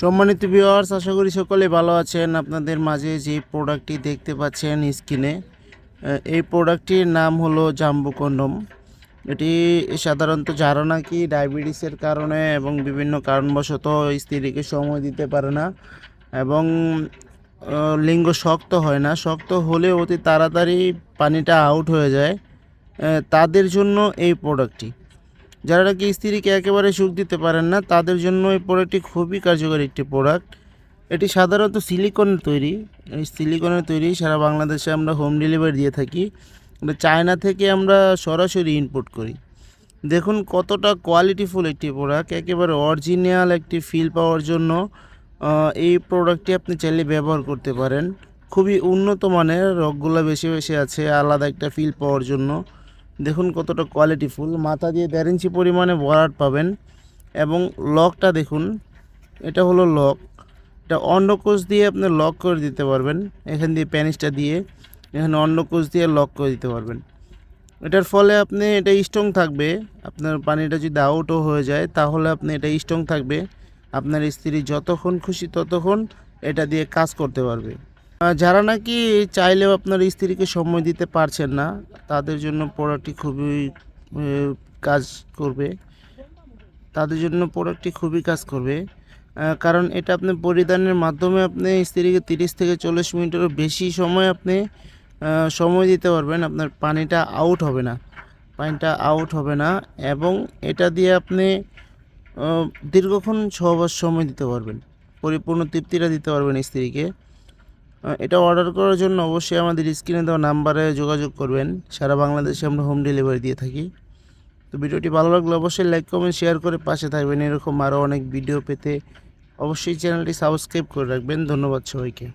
সম্মানিত ভিউয়ার্স আশা করি সকলে ভালো আছেন। আপনাদের মাঝে যে প্রোডাক্টটি দেখতে পাচ্ছেন স্ক্রিনে এই প্রোডাক্টটির নাম হলো জাম্বু কন্ডম। এটি সাধারণত যারা নাকি ডায়াবেটিসের কারণে এবং বিভিন্ন কারণবশত স্ত্রীকে সময় দিতে পারে না এবং লিঙ্গ শক্ত হয় না, শক্ত হলে অতি তাড়াতাড়ি পানিটা আউট হয়ে যায় তাদের জন্য এই প্রোডাক্টটি যারা নাকি স্ত্রীকে একেবারে সুখ দিতে পারেন না, তাদের জন্য এই প্রোডাক্টটি খুবই কার্যকরী একটি প্রোডাক্ট। এটি সাধারণত সিলিকনের তৈরি। এই সিলিকনের তৈরি সারা বাংলাদেশে আমরা হোম ডেলিভারি দিয়ে থাকি। এটা চায়না থেকে আমরা সরাসরি ইনপুট করি। দেখুন কতটা কোয়ালিটিফুল একটি প্রোডাক্ট। একেবারে অরিজিনাল একটি ফিল পাওয়ার জন্য এই প্রোডাক্টটি আপনি চাইলে ব্যবহার করতে পারেন। খুবই উন্নত মানের, রগগুলো বেশি বেশি আছে, আলাদা একটা ফিল পাওয়ার জন্য। দেখুন কতটা কোয়ালিটিফুল মাথা দিয়ে দেড় ইঞ্চি পরিমাণে ভরাট পাবেন এবং লকটা দেখুন, এটা হলো লক। এটা অন্ডকোষ দিয়ে আপনি লক করে দিতে পারবেন। এখান দিয়ে প্যানিসটা দিয়ে এখানে অন্ডকোষ দিয়ে লক করে দিতে পারবেন। এটার ফলে আপনি, এটা স্ট্রং থাকবে। আপনার পানিটা যদি আউটও হয়ে যায়, তাহলে আপনি এটা স্ট্রং থাকবে। আপনার স্ত্রী যতক্ষণ খুশি ততক্ষণ এটা দিয়ে কাজ করতে পারবে। যারা নাকি চাইলেও আপনার স্ত্রীকে সময় দিতে পারছেন না, তাদের জন্য প্রোডাক্টটি খুবই কাজ করবে। তাদের জন্য প্রোডাক্টটি খুবই কাজ করবে। কারণ এটা আপনি পরিধানের মাধ্যমে আপনি স্ত্রীকে তিরিশ থেকে চল্লিশ মিনিটেরও বেশি সময় আপনি সময় দিতে পারবেন। আপনার পানিটা আউট হবে না। পানিটা আউট হবে না এবং এটা দিয়ে আপনি দীর্ঘক্ষণ সহবাস সময় দিতে পারবেন। পরিপূর্ণ তৃপ্তিটা দিতে পারবেন স্ত্রীকে। এটা অর্ডার করার জন্য অবশ্যই আমাদের স্ক্রিনে দেওয়া নাম্বারে যোগাযোগ করবেন। সারা বাংলাদেশে আমরা হোম ডেলিভারি দিয়ে থাকি। তো ভিডিওটি ভালো লাগলে অবশ্যই লাইক কমেন্ট শেয়ার করে পাশে থাকবেন। এরকম আরও অনেক ভিডিও পেতে অবশ্যই চ্যানেলটি সাবস্ক্রাইব করে রাখবেন। ধন্যবাদ সবাইকে।